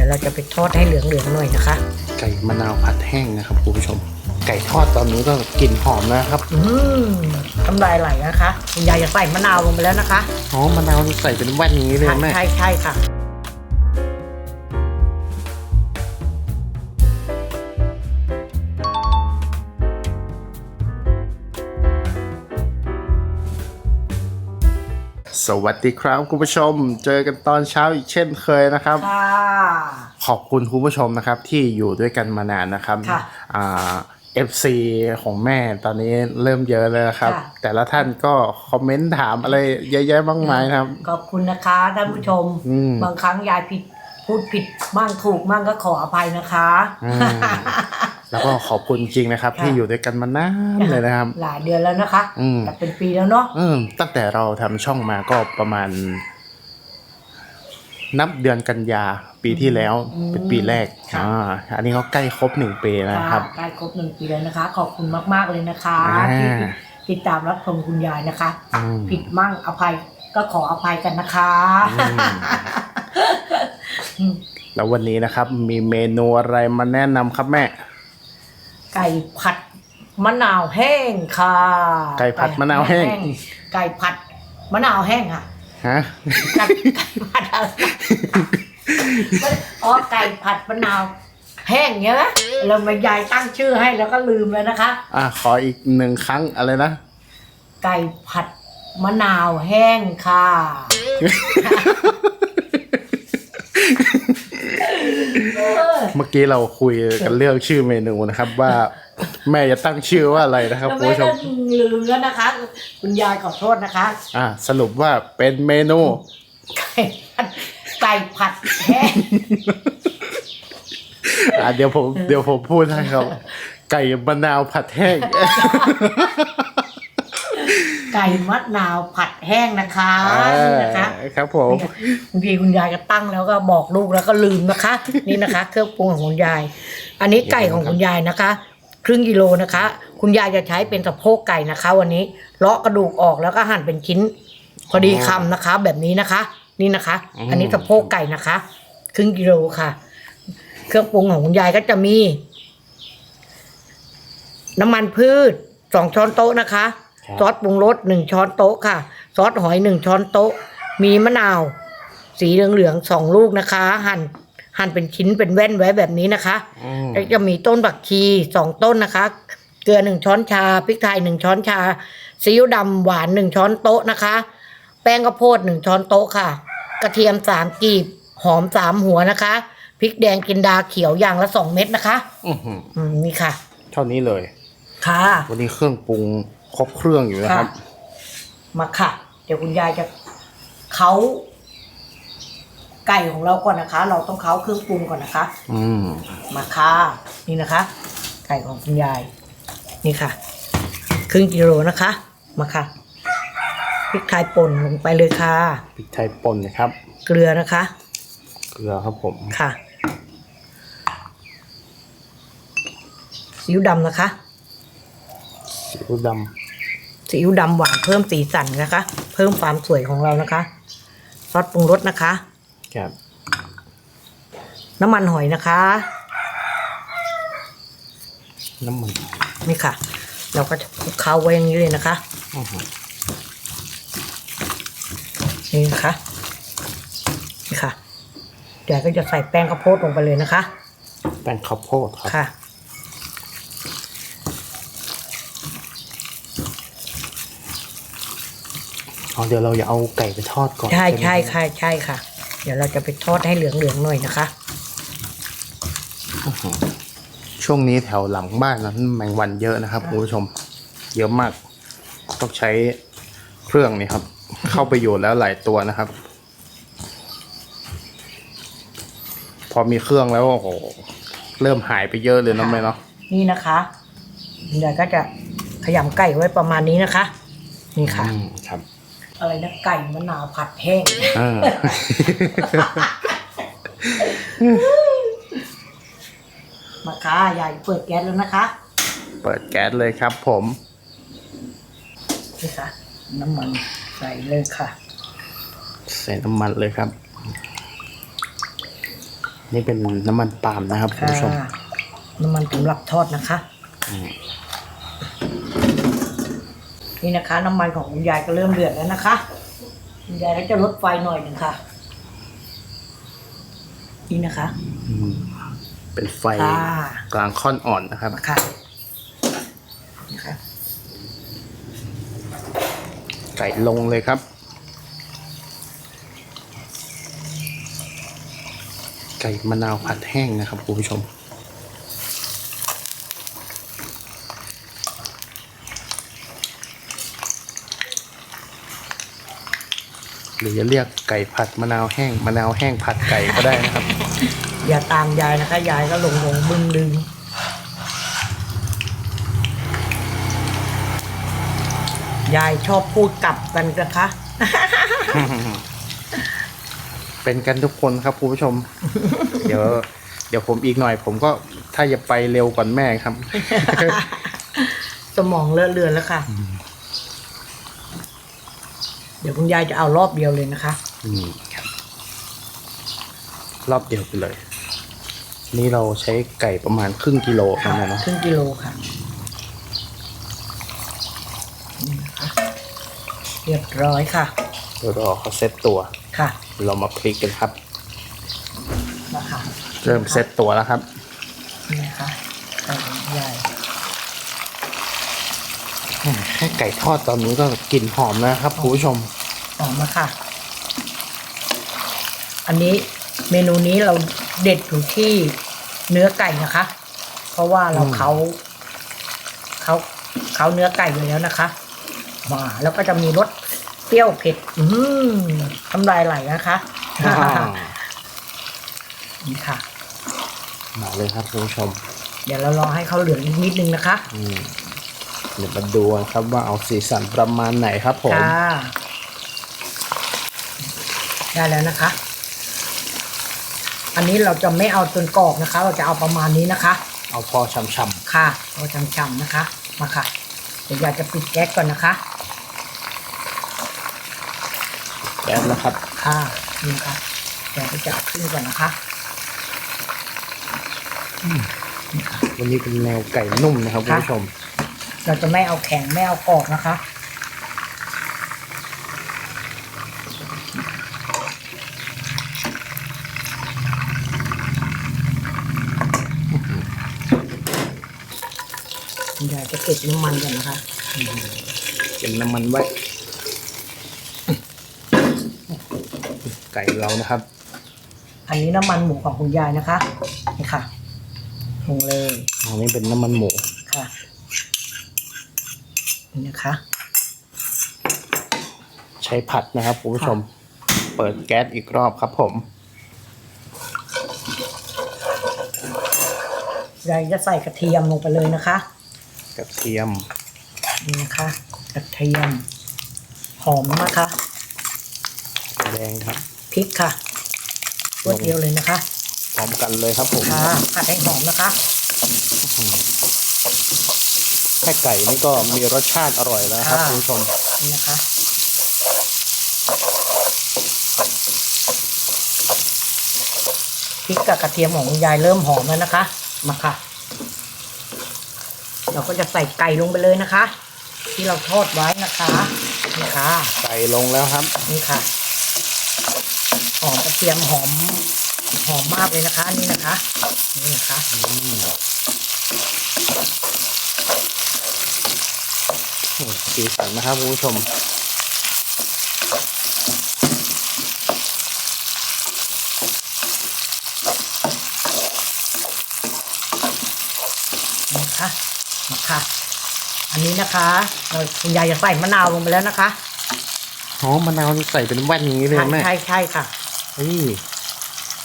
ดี๋ยวเราจะไปทอดให้เหลืองๆหน่อยนะคะ ไก่มะนาวผัดแห้งนะครับคุณผู้ชม ไก่ทอดตอนนี้ก็กลิ่นหอมนะครับ อืมทำลายไหลนะคะคุณยายจะใส่มะนาวลงไปแล้วนะคะอ๋อมะนาวนี่ใส่เป็นแว่นอย่างนี้เลยใช่แม่ใช่ใช่ค่ะสวัสดีครับคุณผู้ชม เจอกันตอนเช้าอีกเช่นเคยนะครับค่ะ ขอบคุณคุณผู้ชมนะครับที่อยู่ด้วยกันมานานนะครับค่ะอ่า FC ของแม่ตอนนี้เริ่มเยอะเลยนะครับค่ะแต่ละท่านก็คอมเมนต์ถามอะไรเยอะแยะมากมายนะครับ ขอบคุณนะคะท่านผู้ชมอืมบางครั้งยายผิดพูดผิดบ้างถูกบ้างก็ขออภัยนะคะอืมแล้วก็ขอบคุณจริงๆนะครับค่ะที่อยู่ด้วยกันมานานเลยนะครับ หลายเดือนแล้วนะคะอืมแต่เป็นปีแล้วเนาะอืมตั้งแต่เราทำช่องมาก็ประมาณ นับเดือนกันยาปีที่แล้วอืมเป็นปีแรกค่ะ อ่าอันนี้ก็ใกล้ครบหนึ่งปีแล้วนะครับ ใกล้ครบหนึ่งปีแล้วนะคะ ขอบคุณมากๆเลยนะคะอ่าที่ติดตามรับชมคุณยายนะคะ อืม ผิดมั่งอภัยก็ขออภัยกันนะคะอืมแล้ววันนี้นะครับ มีเมนูอะไรมาแนะนำครับแม่ ไก่ผัดมะนาวแห้งค่ะไก่ผัดมะนาวแห้ง ไก่ผัดมะนาวแห้งค่ะ ฮะไก่ผัดอะไรอ๋อไก่ผัดมะนาวแห้งเนี้ยนะเรามายายตั้งชื่อให้แล้วก็ลืมเลยนะคะ อะขออีกหนึ่งครั้งอะไรนะ ไก่ผัดมะนาวแห้งค่ะ เมื่อกี้เราคุยกันเรื่องชื่อเมนูนะครับว่า แม่จะตั้งชื่อว่าอะไรนะครับแล้วคุณแม่ผู้ชก็มลืมแล้วนะคะ คุณยายขอโทษนะคะ อะสรุปว่าเป็นเมนูไก่ผัดไก่ผัดแห้งอะเดี๋ยวผมเดี๋ยวผมพูดให้ครับ ไก่มะนาวผัดแห้ง ไก่มะนาวผัดแห้งนะคะนี่นะคะอ่าครับผมบางทีคุณยายก็ตั้งแล้วก็บอกลูกแล้วก็ลืมนะคะ นี่นะคะ เครื่องปรุงของคุณยาย อันนี้ไก่ของคุณยายนะคะ ครึ่งกิโลนะคะ คุณยายจะใช้เป็นสะโพกไก่นะคะ วันนี้เลาะกระดูกออกแล้วก็หั่นเป็นชิ้น พอดีคำนะคะ แบบนี้นะคะ นี่นะคะ อันนี้สะโพกไก่นะคะ ครึ่งกิโลค่ะ เครื่องปรุงของคุณยายก็จะมี น้ำมันพืชสองช้อนโต๊ะนะคะครับซอสปรุงรสหนึ่งช้อนโต๊ะค่ะ ซอสหอยหนึ่งช้อนโต๊ะ มีมะนาว สีเหลืองๆสองลูกนะคะ หั่น หั่นเป็นชิ้นเป็นแว่นไว้แบบนี้นะคะอืมแล้วจะมีต้นบักชีสองต้นนะคะ เกลือหนึ่งช้อนชาพริกไทยหนึ่งช้อนชาซีอิ๊วดำหวานหนึ่งช้อนโต๊ะนะคะ แป้งข้าวโพดหนึ่งช้อนโต๊ะค่ะ กระเทียมสามกีบหอมสามหัวนะคะพริกแดงกินดาเขียวอย่างละสองเม็ดนะคะอื้อหืออืมนี่ค่ะ เท่านี้เลย ค่ะ วันนี้เครื่องปรุงครบเครื่องอยู่นะครับ มาค่ะ เดี๋ยวคุณยายจะเขา ไก่ของเราก่อนนะคะ เราต้องเขาเครื่องปรุงก่อนนะคะ อืมมาค่ะนี่นะคะ ไก่ของคุณยาย นี่ค่ะ ครึ่งกิโลนะคะ มาค่ะพริกไทยป่นลงไปเลยค่ะ พริกไทยป่นนะครับ เกลือนะคะ เกลือครับผมค่ะซีอิ๊วดำนะคะซีอิ๊วดซีอิ๊วดำหวานเพิ่มสีสันนะคะ เพิ่มความสวยของเรานะคะซอสปรุงรสนะคะำ ครับน้ำมันหอยนะคะ น้ำมันนี่ค่ะ เราก็จะคลุกเคล้าไว้อย่างนี้เลยนะคะอื้อหือนี่นะคะนี่ค่ะเดี๋ยวก็จะใส่แป้งข้าวโพดลงไปเลยนะคะ แป้งข้าวโพดครับค่ะ อ๋อเดี๋ยวเราจะเอาไก่ไปทอดก่อนใช่ไหมใช่ค่ะใช่ค่ะ เดี๋ยวเราจะไปทอดให้เหลืองๆหน่อยนะคะอื้อหือช่วงนี้แถวหลังบ้านนั้นแมงวันเยอะนะครับคุณผู้ชม เยอะมาก ต้องใช้เครื่องนี่ครับ เข้าไปอยู่แล้วหลายตัวนะครับ พอมีเครื่องแล้วโอ้โหเริ่มหายไปเยอะเลยเนาะแม่เนาะนี่นะคะเดี๋ยวก็จะขยำไก่ไว้ประมาณนี้นะคะ นี่ค่ะอืมครับ อะไรนะไก่มะนาวผัดแห้งอ่ามาค่ะยายเปิดแก๊สแล้วนะคะเปิดแก๊สเลยครับผม นี่ค่ะ น้ำมันใส่เลยค่ะ ใส่น้ำมันเลยครับ นี่เป็นน้ำมันปาล์มนะครับคุณค่ะผู้ชม น้ำมันสำหรับทอดนะคะ อืม นี่นะคะ น้ำมันของคุณยายก็เริ่มเดือดแล้วนะคะคุณยายก็จะลดไฟหน่อยหนึ่งค่ะ นี่นะคะ อืมเป็นไฟค่ะ กลางค่อนอ่อนนะครับ มาค่ะนะคะไก่ลงเลยครับ ไก่มะนาวผัดแห้งนะครับคุณผู้ชม หรือจะเรียกไก่ผัดมะนาวแห้งมะนาวแห้งผัดไก่ก็ได้นะครับ อย่าตามยายนะคะ ยายก็หลงหลงบึงดึงยายชอบพูดกลับกันนะคะ เป็นกันทุกคนครับคุณผู้ชม เดี๋ยว เดี๋ยวผมอีกหน่อย ผมก็ถ้าจะไปเร็วกว่าแม่ครับ สมองเลอะเลือนแล้วค่ะ เดี๋ยวคุณยายจะเอารอบเดียวเลยนะคะ อืมครับ รอบเดียวไปเลย นี่เราใช้ไก่ประมาณครึ่งกิโลค่ะนะเนาะครึ่งกิโลค่ะนี่นะคะเรียบร้อยค่ะ เดี๋ยวรอเขาเซตตัว ค่ะเรามาพลิกกันครับมาค่ะเริ่มเซตตัวแล้วครับ นี่นะคะไก่ใหญ่แค่ไก่ทอดตอนนี้ก็กลิ่นหอมนะครับคุณผู้ชมออกมาค่ะ อันนี้เมนูนี้เราเด็ดอยู่ที่เนื้อไก่นะคะ เพราะว่าเราอืมเขาเขาเขาเนื้อไก่อยู่แล้วนะคะ มาแล้วก็จะมีรสเปรี้ยวเผ็ด อืมทำลายไหลนะคะอ่านี่ค่ะมาเลยครับคุณผู้ชม เดี๋ยวเรารอให้เขาเหลืองอีกนิดนึงนะคะ อืม เดี๋ยวมาดูกันครับว่าเอาสีสันประมาณไหนครับผมค่ะได้แล้วนะคะ อันนี้เราจะไม่เอาจนกรอบนะคะ เราจะเอาประมาณนี้นะคะ เอาพอช่ำค่ะเอาจำๆนะคะ มาค่ะ เดี๋ยวอยากจะปิดแก๊สก่อนนะคะ ๆแก๊สแล้วครับ ค่ะนี่ค่ะเดี๋ยวจะขึ้นก่อนนะคะนี่ค่ะวันนี้เป็นแนวไก่นุ่มนะครับคุณค่ะ ผู้ชม เราจะไม่เอาแข็งไม่เอากรอบนะคะคุณยายจะเก็บน้ำมันกันนะคะ เก็บน้ำมันไว้ ไก่เรานะครับ อันนี้น้ำมันหมูของคุณยายนะคะ นี่ค่ะลงเลยอันนี้เป็นน้ำมันหมูค่ะ นี่นะคะ ใช้ผัดนะครับคุณผู้ชม เปิดแก๊สอีกรอบครับผมยายจะใส่กระเทียมลงไปเลยนะคะ กระเทียม นี่นะคะ กระเทียม หอมนะคะแดงครับพริกค่ะรวดเดียวเลยนะคะ พร้อมกันเลยครับผมค่ะผัดให้หอมนะคะ แค่ไก่นี่ก็มีรสชาติอร่อยแล้วครับค่ะ คุณผู้ชมนี่นะคะ พริกกับกระเทียมของคุณยายเริ่มหอมแล้วนะคะ มาค่ะ เราก็จะใส่ไก่ลงไปเลยนะคะ ที่เราทอดไว้นะคะนี่ค่ะ ไก่ลงแล้วครับ นี่ค่ะ หอมกระเทียมหอม หอมมากเลยนะคะ นี่นะคะ นี่นะคะ อืมอืม สีสันนะครับคุณผู้ชมนี่นะคะมาค่ะอันนี้นะคะเราคุณยายจะใส่มะนาวลงไปแล้วนะคะอ๋อมะนาวนี่ใส่เป็นแว่นอย่างนี้เลยใช่แม่ใช่ใช่ค่ะเฮ้ย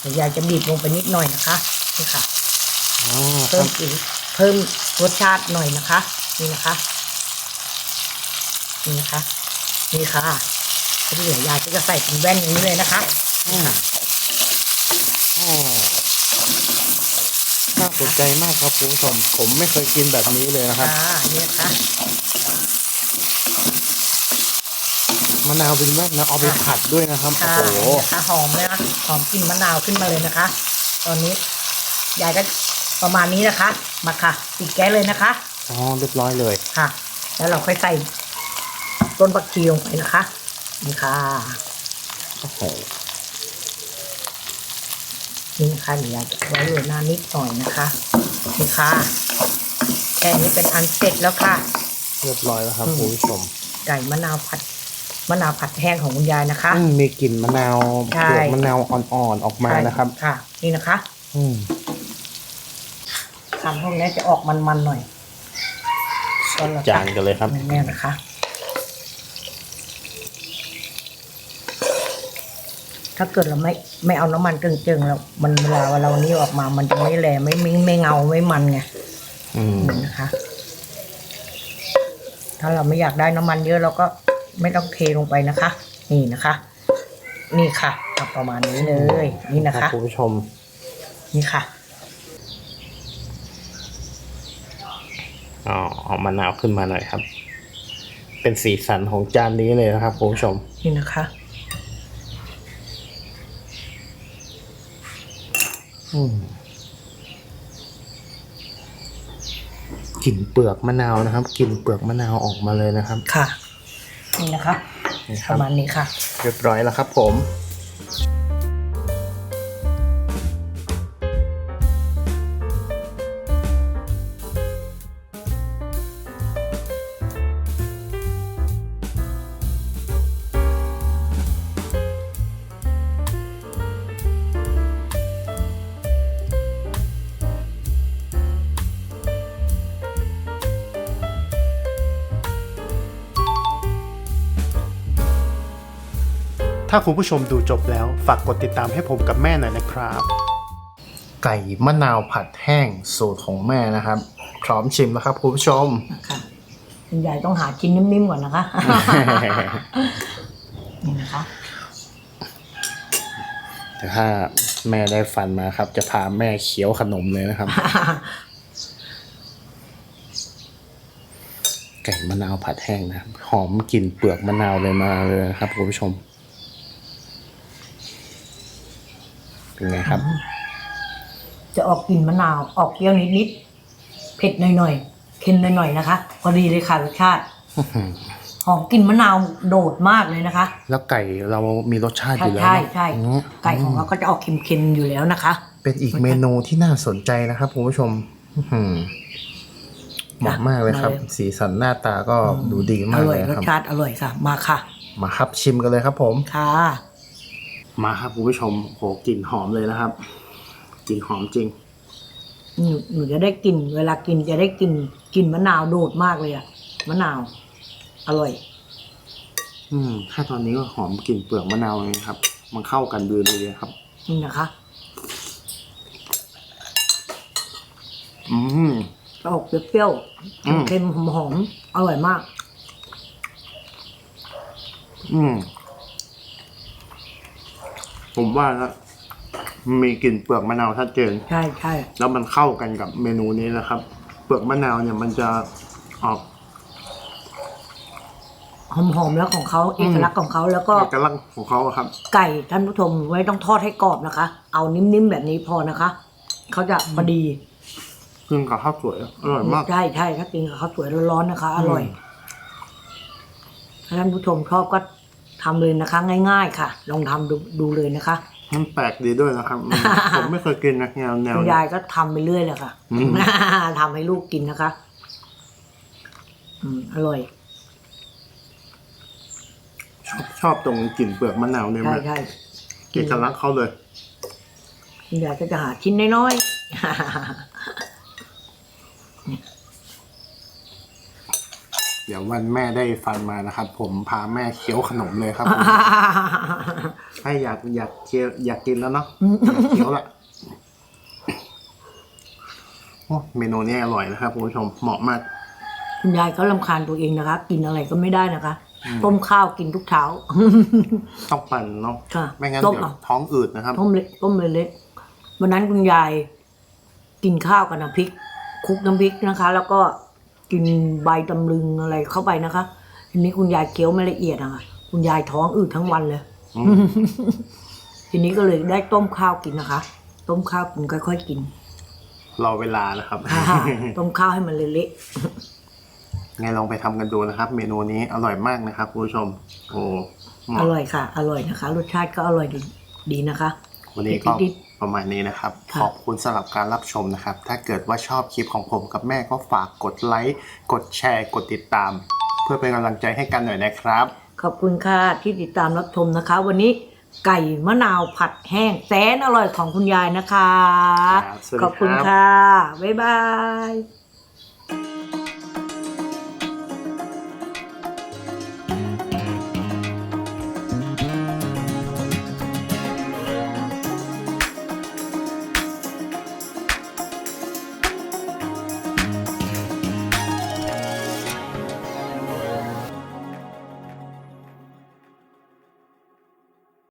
เดี๋ยวยายจะบีบลงไปนิดหน่อยนะคะนี่ค่ะอ๋อคเพิ่รัมบกลิ่นเพิ่มรสชาติหน่อยนะคะ นี่นะคะ นี่นะคะนี่ค่ะที่เหลือยายก็จะใส่เป็นแว่นอย่างนี้เลยนะคะนี่ค่ะอ๋อน่าสนใจมากครับคุณผู้ชม ผมไม่เคยกินแบบนี้เลยนะครับค่ะนี่นะคะมะนาวเป็นแว่นนะเอาไปผัดด้วยนะครับโอ้ค่ะโห นี่นะคะหอมเลยนะหอมกลิ่นมะนาวขึ้นมาเลยนะคะ ตอนนี้ยายก็ประมาณนี้นะคะ มาค่ะปิดแก๊สเลยนะคะ อ๋อเรียบร้อยเลย ค่ะ แล้วเราค่อยใส่ ต้นบักชีลงไปนะคะ นี่ค่ะโอ้โหนี่นะคะเดี๋ยวยายจะไว้โรยหน้านิดหน่อยนะคะ นี่ค่ะแค่นี้เป็นอันเสร็จแล้วค่ะ เรียบร้อยแล้วครับอืม คุณผู้ชมไก่มะนาวผัดมะนาวผัดแห้งของคุณยายนะคะ อืมมีกลิ่นมะนาวใช่ เปลือกมะนาวอ่อนๆออกมานะครับ ค่ะ นี่นะคะอืมทำพวกนี้จะออกมันๆหน่อยก็เราจานกันเลยครับแน่ๆนะคะ ถ้าเกิดเราไม่ไม่เอาน้ำมันเจิงๆแล้วมันเวลาเรานี้ออกมา มันจะไม่แหลไม่ไม่ไม่เงาไม่มันไงอืมนี่นะคะ ถ้าเราไม่อยากได้น้ำมันเยอะเราก็ไม่ต้องเทลงไปนะคะ นี่นะคะ นี่ค่ะเอาประมาณนี้เลย นี่นะรัคะบคุณผู้ชม นี่ค่ะ อ๋อเอามะนาวขึ้นมาหน่อยครับ เป็นสีสันของจานนี้เลยนะครับคุณผู้ชม นี่นะคะ อืม กลิ่นเปลือกมะนาวนะครับกลิ่นเปลือกมะนาวออกมาเลยนะครับ ค่ะ นี่นะคะ นี่คปรับระมาณนี้ค่ะ เรียบร้อยแล้วครับผม ถ้าคุณผู้ชมดูจบแล้ว ฝากกดติดตามให้ผมกับแม่หน่อยนะครับ ไก่มะนาวผัดแห้งสูตรของแม่นะครับ พร้อมชิมแล้วครับคุณผู้ชมนะคะคุณยายต้องหาชิ้นนิ่มๆก่อนนะคะ นี่นะคะ แต่ถ้าแม่ได้ฟันมาครับ จะพาแม่เคี้ยวขนมเลยนะครับ ไก่มะนาวผัดแห้งนะครับหอมกลิ่นเปลือกมะนาวเลยมาเลยนะครับคุณผู้ชม เป็นไงครับ จะออกกลิ่นมะนาว ออกเปรี้ยวนิดๆ เผ็ดหน่อยๆ เค็มหน่อยๆ นะคะ พอดีเลยค่ะรสชาติ หอมกลิ่นมะนาวโดดมากเลยนะคะ แล้วไก่เรามีรสชาติอใช่ยู่แล้วใช่เนอะใช่อืมไก่ของเราก็จะออกเค็มๆ อยู่แล้วนะคะ เป็นอีกเมนูที่น่าสนใจนะครับคุณผู้ชมอื้อหือเหมาะมากเลยครับมาเลยสีสันหน้าตาก็ดูดีอมากร่อเลยยรคสรับชาติอร่อยค่ะ มาค่ะ มาครับชิมกันเลยครับผม ค่ะ มาครับคุณผู้ชมโหกลิ่นหอมเลยนะครับกลิ่นหอมจริงหนูหนูจะได้กลิ่นเวลากินจะได้กลิ่นกลิ่นมะนาวโดดมากเลยอะมะนาว อร่อย อืมถ้าตอนนี้ก็หอมกลิ่นเปลือกมะนาวเลยครับ มันเข้ากันดีเลยครับ นี่นะคะอืมจะออกเปรี้ยวอืมๆเค็มๆหอมๆอร่อยมาก อืม ผมว่านะมีกลิ่นเปลือกมะนาวชัดเจน ใช่ใช่แล้วมันเข้ากันกับเมนูนี้นะครับ เปลือกมะนาวเนี่ยมันจะออกหอมๆแล้วของเขาเอกลักษณ์ของเขาแล้วก็เอกลักษณ์ของเขาอะครับ ไก่ท่านผู้ชมไม่ต้องทอดให้กรอบนะคะ เอานิ่มๆแบบนี้พอนะคะเขาจะพอดีกินกับข้าวสวยอร่อยมากใช่ใช่ถ้ากินกับข้าวสวยร้อนๆนะคะ อร่อยอืมถ้าท่านผู้ชมชอบก็ ทำเลยนะคะ ง่าย ๆ ค่ะ ลองทำดูดูเลยนะคะ มันแปลกดีด้วยนะครับอืมผมไม่เคยกินนะแนวแนวคุณนี้ ยายก็ทำไปเรื่อยเลยค่ะ อืม ทำให้ลูกกินนะคะ อืม อร่อย ชอบชอบตรงกลิ่นเปลือกมะนาวเนี่ยใช่มันใช่เอกลักษณ์เขาเลย คุณยายก็จะหาชิ้นน้อย เดี๋ยววันแม่ได้ฟันมานะครับ ผมพาแม่เคี้ยวขนมเลยครับผมๆถ้าอยากอยากเคี้ยวอยากกินแล้วเนาะอยากเคี้ยวละโอ้เมนูนี้อร่อยนะครับคุณผู้ชมเหมาะมากคุณยายก็ลำคาญตัวเองนะคะ กินอะไรก็ไม่ได้นะคะอืมต้มข้าวกินทุกเช้าต้องปั่นเนาะค่ะไม่งั้นต้มเดี๋ยวเอาท้องอืดนะครับต้มเละต้มเละๆวันนั้นคุณยาย กินข้าวกับน้ำพริกคลุกน้ำพริกนะคะ แล้วก็ กินใบตำลึงอะไรเข้าไปนะคะทีนี้คุณยายเคี้ยวไม่ละเอียดอะค่ะคุณยายท้องอืดทั้งวันเลยอืมทีนี้ก็เลยได้ต้มข้าวกินนะคะ ต้มข้าวคุณค่อยๆกิน รอเวลานะครับต้มข้าวให้มันเละไงลองไปทำกันดูนะครับ เมนูนี้อร่อยมากนะครับคุณผู้ชม โอ้เหๆอมาะร่อยค่ะ อร่อยนะคะ รสชาติก็อร่อยดีดีนะคะ วันนี้ก็ดิบ ประมาณนี้นะครับค่ะขอบคุณสำหรับการรับชมนะครับ ถ้าเกิดว่าชอบคลิปของผมกับแม่ก็ฝากกดไลค์ กดแชร์ กดติดตาม เพื่อเป็นกำลังใจให้กันหน่อยนะครับ ขอบคุณค่ะที่ติดตามรับชมนะคะ วันนี้ไก่มะนาวผัดแห้งแสนอร่อยของคุณยายนะคะ ครับสวัสดีครับ ขอบคุณค่ะ บ๊ายบาย